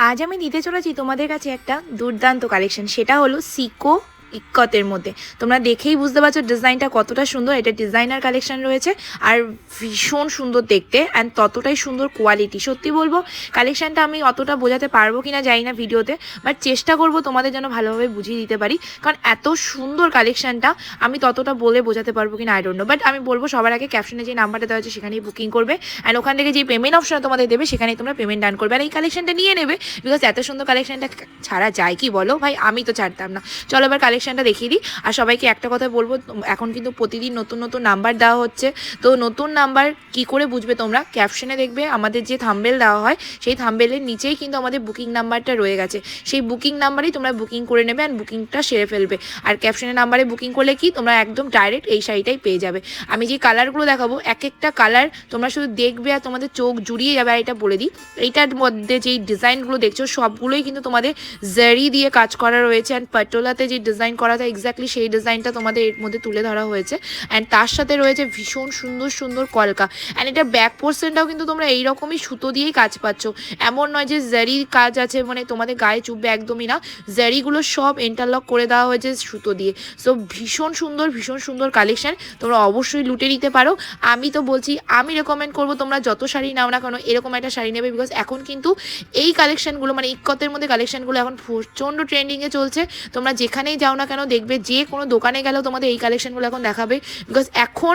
আজ আমি দিতে চলেছি তোমাদের কাছে একটা দুর্দান্ত কালেকশন সেটা হলো সিকো ইক্কতের মধ্যে। তোমরা দেখেই বুঝতে পারছ ডিজাইনটা কতটা সুন্দর। এটা ডিজাইনার কালেকশন রয়েছে আর ভীষণ সুন্দর দেখতে অ্যান্ড ততটাই সুন্দর কোয়ালিটি সত্যি বলব, কালেকশনটা আমি অতটা বোঝাতে পারব কিনা জানি না ভিডিওতে বাট চেষ্টা করব তোমাদের যেন ভালোভাবে বুঝিয়ে দিতে পারি, কারণ এত সুন্দর কালেকশনটা আমি ততটা বলে বোঝাতে পারব কিনা আই ডোন্ট নো বাট আমি বলব সবার আগে ক্যাপশনে যে নাম্বারটা দেওয়া আছে সেখানেই বুকিং করবে অ্যান্ড ওখান থেকে যে পেমেন্ট অপশন তোমাদের দেবে সেখানেই তোমরা পেমেন্ট ডান করবে। আর এই কালেকশনটা নিয়ে নেবে বিকজ এত সুন্দর কালেকশনটা ছাড়া যায় কি বলো? ভাই, আমি তো ছাড়তাম না। চলো এবার কালেকশনটা দেখিয়ে দিই। আর সবাইকে একটা কথা বলব, এখন কিন্তু প্রতিদিন নতুন নতুন নাম্বার দেওয়া হচ্ছে। তো নতুন নাম্বার কি করে বুঝবে তোমরা? ক্যাপশনে দেখবে আমাদের যে থাম্বেল দেওয়া হয়, সেই থাম্বেলের নিচেই কিন্তু আমাদের বুকিং নাম্বারটা রয়ে গেছে। সেই বুকিং নাম্বারেই তোমরা বুকিং করে নেবে অ্যান্ড বুকিংটা সেরে ফেলবে। আর ক্যাপশনের নাম্বারে বুকিং করলে কি? তোমরা একদম ডাইরেক্ট এই শাড়িটাই পেয়ে যাবে। আমি যে কালারগুলো দেখাবো এক একটা কালার তোমরা শুধু দেখবে আর তোমাদের চোখ জুড়িয়ে যাবে, আর এটা বলে দিই। এইটার মধ্যে যেই ডিজাইনগুলো দেখছ, সবগুলোই কিন্তু তোমাদের জারি দিয়ে কাজ করা রয়েছে অ্যান্ড পাটোলাতে যে ডিজাইন করা থাকে এক্স্যাক্টলি সেই ডিজাইনটা তোমাদের এর মধ্যে তুলে ধরা হয়েছে। অ্যান্ড তার সাথে রয়েছে ভীষণ সুন্দর সুন্দর কলকা। অ্যান্ড এটার ব্যাক পোর্শনটাও কিন্তু তোমরা এইরকমই সুতো দিয়েই কাজ পাচ্ছ। এমন নয় যে জারির কাজ আছে মানে তোমাদের গায়ে চুপবে একদমই না। জারিগুলো সব ইন্টারলক করে দেওয়া হয়েছে সুতো দিয়ে। সো ভীষণ সুন্দর ভীষণ সুন্দর কালেকশন তোমরা অবশ্যই লুটে নিতে পারো। আমি তো বলছি, আমি রেকমেন্ড করব তোমরা যত শাড়ি নাও না কেন, এরকম একটা শাড়ি নেবে। বিকজ এখন কিন্তু এই কালেকশনগুলো মানে ইক্কতের মধ্যে কালেকশনগুলো এখন প্রচণ্ড ট্রেন্ডিংয়ে চলছে। তোমরা যেখানেই যাও না কেন দেখবে যে কোনো দোকানে গেলেও তোমাদের এই কালেকশনগুলো এখন দেখাবে। বিকজ এখন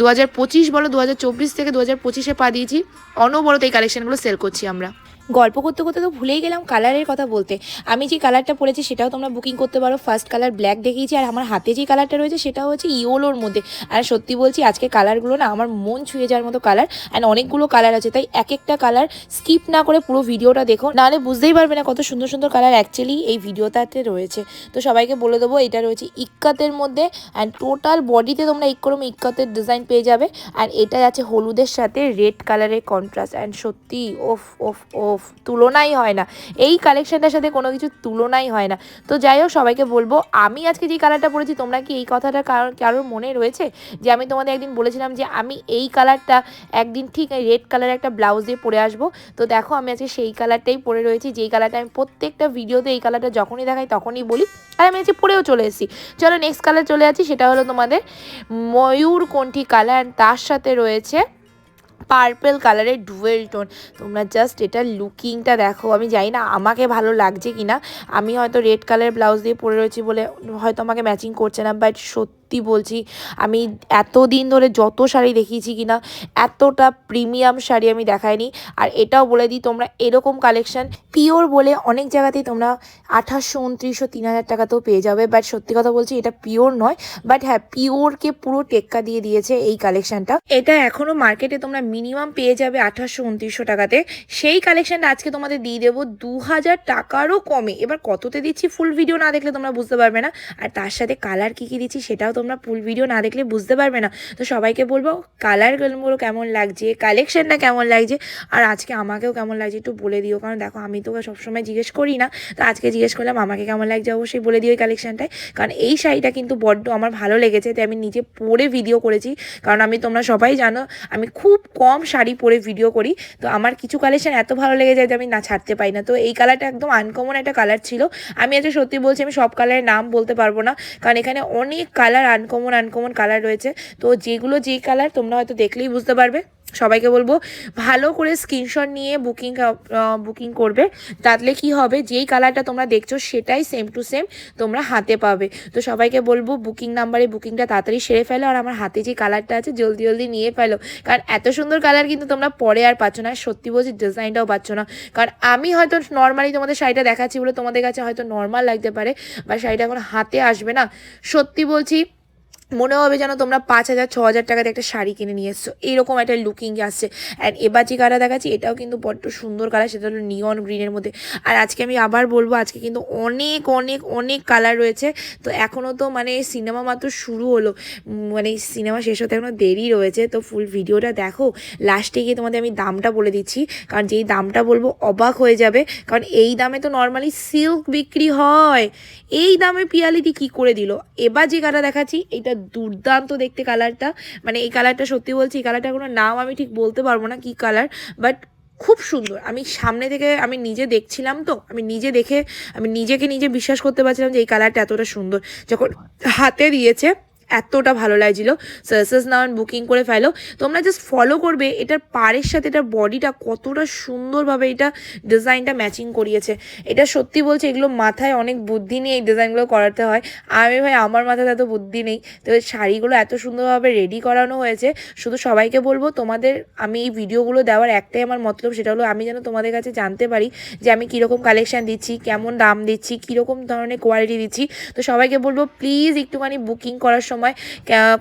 দু হাজার পঁচিশ বলো দু হাজার চব্বিশ থেকে দু হাজার পঁচিশে পা দিয়েছি, অনবরত এই কালেকশনগুলো সেল করছি আমরা। গল্প করতে করতে তো ভুলেই গেলাম কালারের কথা বলতে। আমি যে কালারটা পরেছি সেটাও তোমরা বুকিং করতে পারো। ফার্স্ট কালার ব্ল্যাক দেখিয়েছি আর আমার হাতে যে কালারটা রয়েছে সেটা হচ্ছে ইয়োলোর মধ্যে। আর সত্যি বলছি, আজকে কালারগুলো না আমার মন ছুঁয়ে যাওয়ার মতো কালার অ্যান্ড অনেকগুলো কালার আছে। তাই এক একটা কালার স্কিপ না করে পুরো ভিডিওটা দেখো। নাহলে বুঝতেই পারবে না কত সুন্দর সুন্দর কালার অ্যাকচুয়ালি এই ভিডিওটাতে রয়েছে। তো সবাইকে বলে দেবো, এটা রয়েছে ইক্কাতের মধ্যে অ্যান্ড টোটাল বডিতে তোমরা ইক্করম ইক্কাতের ডিজাইন পেয়ে যাবে। আর এটা আছে হলুদের সাথে রেড কালারের কন্ট্রাস্ট অ্যান্ড সত্যি ওফ ওফ। ওফ, তুলনাই হয় না। এই কালেকশনটার সাথে কোনো কিছু তুলনাই হয় না। তো যাই হোক, সবাইকে বলব, আমি আজকে যে কালারটা পরেছি, তোমরা কি এই কথাটা কারোর কারোর মনে রয়েছে? যে আমি তোমাদের একদিন বলেছিলাম যে আমি এই কালারটা একদিন ঠিক রেড কালারের একটা ব্লাউজ দিয়ে পরে আসব। তো দেখো, আমি আজকে সেই কালারটাই পরে রয়েছি, যেই কালারটা আমি প্রত্যেকটা ভিডিওতে এই কালারটা যখনই দেখাই, তখনই বলি। আর আমি আজকে পরেও চলে এসেছি। চলো নেক্সট কালার চলে যাচ্ছি, সেটা হলো তোমাদের ময়ূরকণ্ঠী কালার তার সাথে রয়েছে পার্পেল কালারের ডুয়েল টোন তোমরা জাস্ট এটা লুকিংটা দেখো। আমি জানি না আমাকে ভালো লাগছে কিনা। আমি হয়তো রেড কালারের ব্লাউজ দিয়ে পরে রয়েছি বলে হয়তো আমাকে ম্যাচিং করছে না বাট সত্যি বলছি, আমি এতদিন ধরে যত শাড়ি দেখিয়েছি কি না এতটা প্রিমিয়াম শাড়ি আমি দেখাইনি। আর এটাও বলে দিই, তোমরা এরকম কালেকশন পিওর বলে অনেক জায়গাতেই তোমরা আঠাশশো উনত্রিশশো তিন হাজার টাকাতেও পেয়ে যাবে। বাট সত্যি কথা বলছি, এটা পিওর নয়। বাট হ্যাঁ পিওরকে পুরো টেক্কা দিয়ে দিয়েছে এই কালেকশনটা এটা এখনও মার্কেটে তোমরা মিনিমাম পেয়ে যাবে আঠাশশো উনত্রিশশো টাকাতে। সেই কালেকশনটা আজকে তোমাদের দিয়ে দেবো দু হাজার টাকারও কমে। এবার কততে দিচ্ছি ফুল ভিডিও না দেখলে তোমরা বুঝতে পারবে না। আর তার সাথে কালার কী কী দিচ্ছি সেটাও তোমরা ফুল ভিডিও না দেখলে বুঝতে পারবে না। তো সবাইকে বলব কালারগুলো কেমন লাগছে কালেকশনটা কেমন লাগছে, আর আজকে আমাকেও কেমন লাগছে একটু বলে দিও। কারণ দেখো, আমি তোকে সবসময় জিজ্ঞেস করি না, তো আজকে জিজ্ঞেস করলাম, আমাকে কেমন লাগছে অবশ্যই বলে দিও এই কালেকশনটায় কারণ এই শাড়িটা কিন্তু বড্ড আমার ভালো লেগেছে, তাই আমি নিজে পরে ভিডিও করেছি। কারণ আমি, তোমরা সবাই জানো, আমি খুব কম শাড়ি পরে ভিডিও করি। তো আমার কিছু কালেকশন এত ভালো লেগে যায় যে আমি না ছাড়তে পারি না। তো এই কালারটা একদম আনকমন একটা কালার ছিল। আমি আজকে সত্যি বলছি, আমি সব কালারের নাম বলতে পারব না। কারণ এখানে অনেক কালার আনকমন আনকমন কালার রয়েছে। তো যেগুলো যেই কালার তোমরা হয়তো দেখলেই বুঝতে পারবে। সবাইকে বলব, ভালো করে স্ক্রিনশট নিয়ে বুকিং বুকিং করবে। তাহলে কি হবে? যেই কালারটা তোমরা দেখছ, সেটাই সেম টু সেম তোমরা হাতে পাবে। তো সবাইকে বলব বুকিং নাম্বারে বুকিংটা তাড়াতাড়ি সেরে ফেলো আর আমার হাতে যে কালারটা আছে, জলদি জলদি নিয়ে ফেলো। কারণ এত সুন্দর কালার কিন্তু তোমরা পরে আর পাচ্ছ না। সত্যি বলছি ডিজাইনটাও পাচ্ছ না। কারণ আমি হয়তো নর্মালি তোমাদের শাড়িটা দেখাচ্ছি বলে তোমাদের কাছে হয়তো নর্মাল লাগতে পারে বা শাড়িটা এখন হাতে আসবে না। সত্যি বলছি মনে হবে যেন তোমরা পাঁচ হাজার, ছ হাজার টাকাতে একটা শাড়ি কিনে নিয়ে এসছো। এইরকম একটা লুকিং আসছে। অ্যান্ড এবার যে কালার দেখাচ্ছি, এটাও কিন্তু বড্ড সুন্দর কালার সেটা হলো নিয়ন গ্রিনের মধ্যে। আর আজকে আমি আবার বলব, আজকে কিন্তু অনেক অনেক অনেক কালার রয়েছে। তো এখনও তো মানে সিনেমা মাত্র শুরু হলো। মানে সিনেমা শেষ হতে এখনও দেরি রয়েছে। তো ফুল ভিডিওটা দেখো। লাস্টে গিয়ে তোমাদের আমি দামটা বলে দিচ্ছি। কারণ যেই দামটা বলব, অবাক হয়ে যাবে। কারণ এই দামে তো নর্মালি সিল্ক বিক্রি হয়। এই দামে পিয়ালিটি কি করে দিল? এবার যে কালার দেখাচ্ছি, এটা দুর্দান্ত দেখতে কালারটা মানে এই কালারটা সত্যি বলছি, এই কালারটা কোনো নাম আমি ঠিক বলতে পারব না কি কালার বাট খুব সুন্দর। আমি সামনে থেকে আমি নিজে দেখছিলাম তো, আমি নিজে দেখে, আমি নিজেকে নিজে বিশ্বাস করতে পারছিলাম যে এই কালারটা এতটা সুন্দর। যখন হাতে দিয়েছে এতটা ভালো লাগছিল। সার্সেস নাও বুকিং করে ফেলো। তোমরা জাস্ট ফলো করবে, এটার পাড়ের সাথে, এটার বডিটা কতটা সুন্দরভাবে এটা ডিজাইনটা ম্যাচিং করিয়েছে। এটা সত্যি বলছে, এগুলো মাথায় অনেক বুদ্ধি নিয়ে এই ডিজাইনগুলো করাতে হয়। আমি ভাই, আমার মাথায় এত বুদ্ধি নেই। তো শাড়িগুলো এত সুন্দরভাবে রেডি করানো হয়েছে। শুধু সবাইকে বলব, তোমাদের আমি এই ভিডিওগুলো দেওয়ার একটাই আমার মতলব, সেটা হলো আমি যেন তোমাদের কাছে জানতে পারি যে আমি কীরকম কালেকশান দিচ্ছি, কেমন দাম দিচ্ছি, কীরকম ধরনের কোয়ালিটি দিচ্ছি। তো সবাইকে বলব প্লিজ একটুখানি বুকিং করার সময়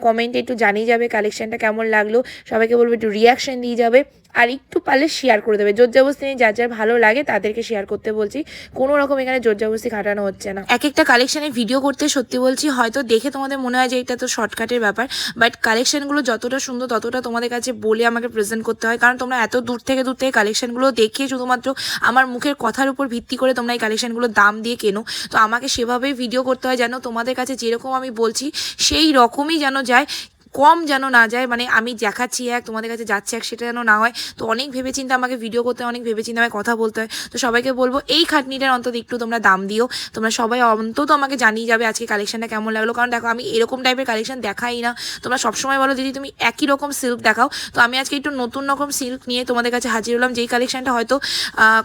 কমেন্টে একটু জানিয়ে যাবে কালেকশানটা কেমন লাগল সবাইকে বলব একটু রিয়াকশান দিয়ে যাবে। আর একটু পারলে শেয়ার করে দেবে। জোর জবস্তি নিয়ে যার যার ভালো লাগে তাদেরকে শেয়ার করতে বলছি। কোনো রকম এখানে জোর জবস্তি খাটানো হচ্ছে না। এক একটা কালেকশানের ভিডিও করতে সত্যি বলছি, হয়তো দেখে তোমাদের মনে হয় যে এটা তো শর্টকাটের ব্যাপার বাট কালেকশানগুলো যতটা সুন্দর ততটা তোমাদের কাছে বলে আমাকে প্রেজেন্ট করতে হয়। কারণ তোমরা এত দূর থেকে দূর থেকে কালেকশানগুলো দেখে শুধুমাত্র আমার মুখের কথার উপর ভিত্তি করে তোমরা এই কালেকশানগুলো দাম দিয়ে কেনো। তো আমাকে সেভাবেই ভিডিও করতে হয় যেন তোমাদের কাছে যেরকম আমি বলছি, সেই রকমই যেন যায়। কম যেন না যায় মানে আমি দেখাচ্ছি এক, তোমাদের কাছে যাচ্ছে এক, সেটা যেন না হয়। তো অনেক ভেবেচিন্তে আমাকে ভিডিও করতে অনেক ভেবেচিন্তে আমাকে কথা বলতে হয়। তো সবাইকে বলব, এই খাটনিটার অন্তত একটু তোমরা দাম দিও। তোমরা সবাই অন্তত আমাকে জানিয়ে যাবে আজকে কালেকশনটা কেমন লাগল। কারণ দেখো, আমি এরকম টাইপের কালেকশন দেখাই না। তোমরা সবসময় বলো, দিদি, তুমি একই রকম সিল্ক দেখাও। তো আমি আজকে একটু নতুন রকম সিল্ক নিয়ে তোমাদের কাছে হাজির হলাম। যেই কালেকশনটা হয়তো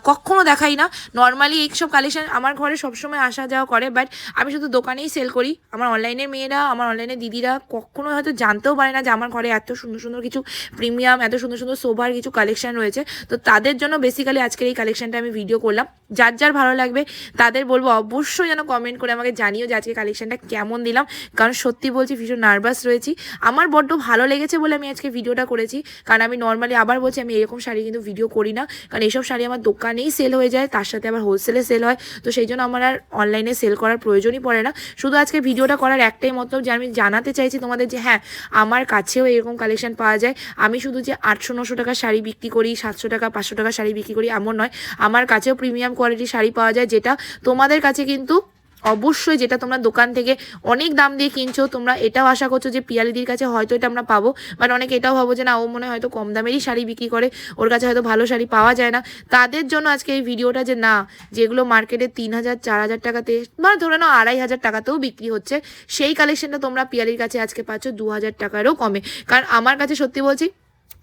কখনো দেখাই না। নর্মালি এইসব কালেকশন আমার ঘরে সবসময় আসা যাওয়া করে বাট আমি শুধু দোকানেই সেল করি। আমার অনলাইনের মেয়েরা, আমার অনলাইনের দিদিরা কখনো হয়তো জানতেও পারে না যে আমার ঘরে এত সুন্দর সুন্দর কিছু প্রিমিয়াম এত সুন্দর সুন্দর সোভার কিছু কালেকশন রয়েছে। তো তাদের জন্য বেসিক্যালি আজকের এই কালেকশনটা আমি ভিডিও করলাম। যার যার ভালো লাগবে তাদের বলব অবশ্যই যেন কমেন্ট করে আমাকে জানিও যে আজকে কালেকশনটা কেমন দিলাম। কারণ সত্যি বলছি, ভীষণ নার্ভাস রয়েছি। আমার বড্ড ভালো লেগেছে বলে আমি আজকে ভিডিওটা করেছি। কারণ আমি নর্মালি আবার বলছি, আমি এরকম শাড়ি কিন্তু ভিডিও করি না। কারণ এইসব শাড়ি আমার দোকানেই সেল হয়ে যায়, তার সাথে আবার হোলসেলে সেল হয়। তো সেই জন্য আমার আর অনলাইনে সেল করার প্রয়োজনই পড়ে না। শুধু আজকে ভিডিওটা করার একটাই মতলব যে আমি জানাতে চাইছি তোমাদের যে হ্যাঁ আমার কাছেও এরকম কালেকশন পাওয়া যায়। আমি শুধু যে আটশো, নশো টাকা শাড়ি বিক্রি করি, সাতশো টাকা, পাঁচশো টাকা শাড়ি বিক্রি করি, এমন নয়। আমার কাছেও প্রিমিয়াম কোয়ালিটির শাড়ি পাওয়া যায়, যেটা তোমাদের কাছে কিন্তু অবশ্যই যেটা তোমরা দোকান থেকে অনেক দাম দিয়ে কিনছো, তোমরা এটাও আশা করছ যে পিয়ালিদির কাছে হয়তো এটা আমরা পাবো। বাট অনেকে এটাও ভাবো যে না, ও মনে হয়তো কম দামেরই শাড়ি বিক্রি করে, ওর কাছে হয়তো ভালো শাড়ি পাওয়া যায় না। তাদের জন্য আজকে এই ভিডিওটা যে না, যেগুলো মার্কেটে তিন হাজার, চার হাজার টাকাতে, বা ধরে নাও আড়াই হাজার টাকাতেও বিক্রি হচ্ছে, সেই কালেকশনটা তোমরা পিয়ালির কাছে আজকে পাচ্ছ দু হাজার টাকারও কমে। কারণ আমার কাছে সত্যি বলছি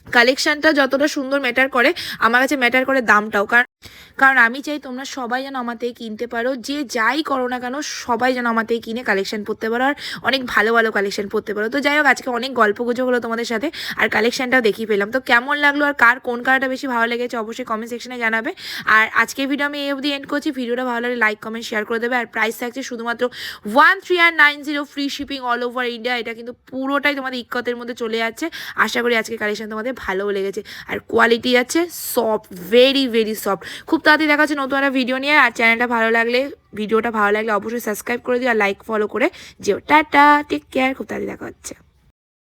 কালেকশনটা যতটা সুন্দর ম্যাটার করে, আমার কাছে ম্যাটার করে দামটাও। কারণ কারণ আমি চাই তোমরা সবাই যেন আমার কিনতে পারো, যে যাই করো না কেন, সবাই যেন আমার কিনে কালেকশন পরতে পারো, আর অনেক ভালো ভালো কালেকশন পরতে পারো। তো যাই হোক, আজকে অনেক গল্প গুজব হলো তোমাদের সাথে, আর কালেকশনটাও দেখিয়ে পেলাম। তো কেমন লাগল, আর কার, কোন কালারটা বেশি ভালো লেগেছে, অবশ্যই কমেন্ট সেকশনে জানাবে। আর আজকে ভিডিও আমি এই অবধি এন্ড করছি। ভিডিওটা ভালো লাগলে লাইক কমেন্ট শেয়ার করে দেবে। আর প্রাইস থাকছে শুধুমাত্র ওয়ান থ্রি আর nine zero free shipping all over India এটা কিন্তু পুরোটাই তোমাদের ইক্কতের মধ্যে চলে যাচ্ছে। আশা করি আজকে কালেকশন তোমাদের ভালোও লেগেছে। আর কোয়ালিটি আছে সফট ভেরি ভেরি সফট খুব তাড়াতাড়ি দেখা যাচ্ছে নতুন একটা ভিডিও নিয়ে। আর চ্যানেলটা ভালো লাগলে ভিডিওটা ভালো লাগলে অবশ্যই সাবস্ক্রাইব করে দিও আর লাইক ফলো করে যেও। টাটা টেক কেয়ার খুব তাড়াতাড়ি দেখা হচ্ছে।